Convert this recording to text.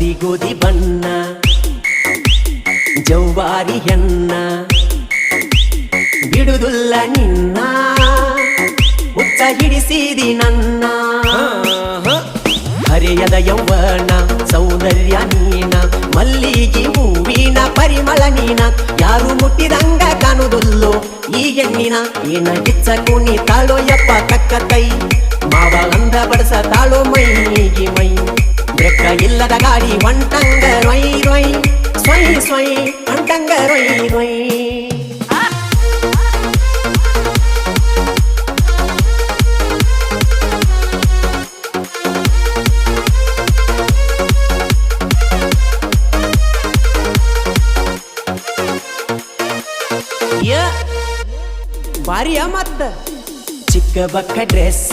ಕದ್ದಿ ಗೋಧಿ ಬಣ್ಣ ಜೌವಾರಿ ಹೆಣ್ಣ ಬಿಡುದುಲ್ಲ ನಿನ್ನ ಹುಚ್ಚ ಹಿಡಿಸಿದಿ ನನ್ನ ಹರಿಯದ ಯೌವನ ಸೌಂದರ್ಯ ನೀನ ಮಲ್ಲಿಗೆ ಹೂವಿನ ಪರಿಮಳ ನೀನ ಯಾರು ಮುಟ್ಟಿದಂಗ ಕಾಣುವುದಿಲ್ಲೋ ಈ ಹೆಣ್ಣಿನ ಏನ ಗಿಚ್ಚ ಕುಣಿ ತಾಳೋ ಯಪ್ಪ ಕಕ್ಕ ಕೈ ಮಾವ ಅಂದ ಬಡಸ ತಾಳೋ ಮೈಗೆ ಮೈ ಬ್ರೆಕ್ಕ ಇಲ್ಲದ ಗಾಡಿ ಒಂಟಂಗ ರೊಯ್ ರೊಯ್ ಸ್ವಯ್ ಸ್ವಯ್ ಒಂಟಂಗ ರೊಯ್ ರೊಯ್ ಯ ಬಾರಿಯ ಮತ್ತ ಚಿಕ್ಕ ಬಕ್ಕ ಡ್ರೆಸ್